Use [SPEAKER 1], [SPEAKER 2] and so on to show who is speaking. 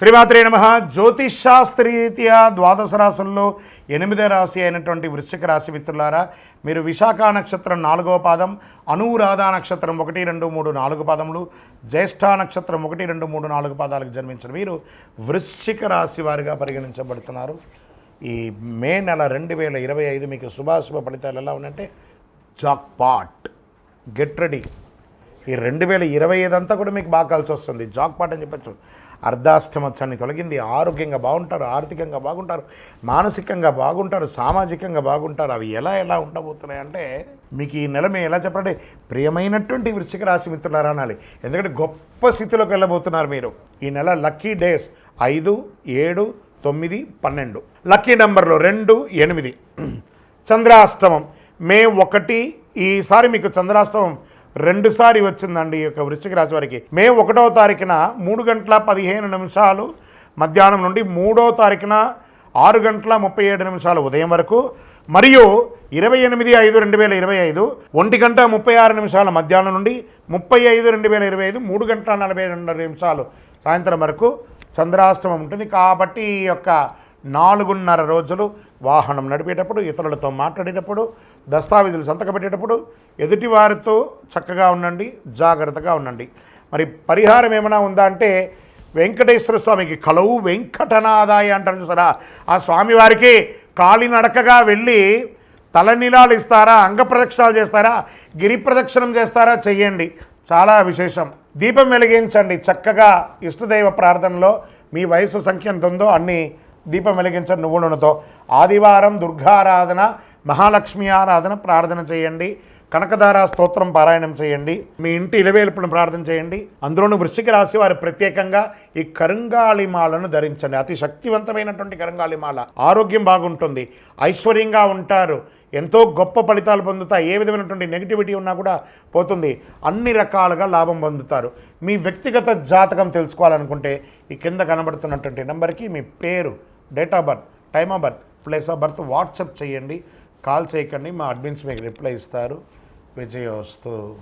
[SPEAKER 1] శ్రీమాత్రే నమ. జ్యోతిషాస్త్రీరీత్యా ద్వాదశ రాశుల్లో ఎనిమిదో రాశి అయినటువంటి వృశ్చిక రాశి మిత్రులారా మీరు విశాఖ నక్షత్రం నాలుగో పాదం అనురాధ నక్షత్రం ఒకటి రెండు మూడు నాలుగు పాదములు జ్యేష్ఠ నక్షత్రం ఒకటి రెండు మూడు నాలుగు పాదాలకు జన్మించిన వీరు వృశ్చిక రాశి వారిగా పరిగణించబడుతున్నారు. ఈ మే నెల రెండు వేల ఇరవై ఐదు మీకు శుభాశుభ ఫలితాలు ఎలా ఉన్నాయంటే జాక్ పాట్. Get ready. ఈ రెండు వేల ఇరవై ఐదు అంతా కూడా మీకు బాగా కలిసి వస్తుంది. జాక్ పాట్ అని చెప్పచ్చు. అర్ధాష్టమత్సాన్ని తొలగింది. ఆరోగ్యంగా బాగుంటారు ఆర్థికంగా బాగుంటారు మానసికంగా బాగుంటారు సామాజికంగా బాగుంటారు. అవి ఎలా ఎలా ఉండబోతున్నాయి అంటే మీకు ఈ నెల మేము ఎలా చెప్పాలంటే ప్రియమైనటువంటి వృశ్చిక రాశి మిత్రులారా అనాలి. ఎందుకంటే గొప్ప స్థితిలోకి వెళ్ళబోతున్నారు మీరు. ఈ నెల లక్కీ డేస్ ఐదు ఏడు తొమ్మిది పన్నెండు. లక్కీ నెంబర్లు రెండు ఎనిమిది. చంద్రాష్టమం మే ఒకటి ఈసారి మీకు చంద్రాష్టమం రెండుసారి వచ్చిందండి ఈ యొక్క వృశ్చిక రాశి వారికి. మే ఒకటో తారీఖున మూడు గంటల పదిహేను నిమిషాలు మధ్యాహ్నం నుండి మూడో తారీఖున ఆరు గంటల ముప్పై ఏడు నిమిషాలు ఉదయం వరకు. మరియు ఇరవై ఎనిమిది ఐదు రెండు వేల ఇరవై ఐదు ఒంటి గంట ముప్పై ఆరు నిమిషాల మధ్యాహ్నం నుండి ముప్పై ఐదు రెండు వేల ఇరవై ఐదు మూడు గంటల నలభై రెండు నిమిషాలు సాయంత్రం వరకు చంద్రాష్టమం ఉంటుంది. కాబట్టి ఈ యొక్క నాలుగున్నర రోజులు వాహనం నడిపేటప్పుడు ఇతరులతో మాట్లాడేటప్పుడు దస్తావేజులు సంతకపెట్టేటప్పుడు ఎదుటి వారితో చక్కగా ఉండండి జాగ్రత్తగా ఉండండి. మరి పరిహారం ఏమైనా ఉందా అంటే వెంకటేశ్వర స్వామికి కలవు వెంకటనాదాయ అంటారు చూసారా? ఆ స్వామివారికి కాలినడకగా వెళ్ళి తలనీలాలు ఇస్తారా అంగ ప్రదక్షిణాలు చేస్తారా గిరి ప్రదక్షిణం చేస్తారా చెయ్యండి. చాలా విశేషం. దీపం వెలిగించండి చక్కగా ఇష్టదైవ ప్రార్థనలో. మీ వయసు సంఖ్య ఎంత ఉందో అన్ని దీపం వెలిగించండి నువ్వు నూనెతో. ఆదివారం దుర్గారాధన మహాలక్ష్మి ఆరాధన ప్రార్థన చేయండి. కనకధార స్తోత్రం పారాయణం చేయండి. మీ ఇంటి ఇలవేలుపును ప్రార్థన చేయండి. అందులోనూ వృశ్చిక రాశి వారు ప్రత్యేకంగా ఈ కరుంగాళిమాలను ధరించండి. అతి శక్తివంతమైనటువంటి కరుంగాళిమాల ఆరోగ్యం బాగుంటుంది. ఐశ్వర్యంగా ఉంటారు. ఎంతో గొప్ప ఫలితాలు పొందుతాయి. ఏ విధమైనటువంటి నెగిటివిటీ ఉన్నా కూడా పోతుంది. అన్ని రకాలుగా లాభం పొందుతారు. మీ వ్యక్తిగత జాతకం తెలుసుకోవాలనుకుంటే ఈ కింద కనబడుతున్నటువంటి నెంబర్కి మీ పేరు date of birth time of birth place of birth WhatsApp చేయండి. కాల్ చేయకండి. మా అడ్మిన్స్ మీకు రిప్లై ఇస్తారు. విజయోస్తు.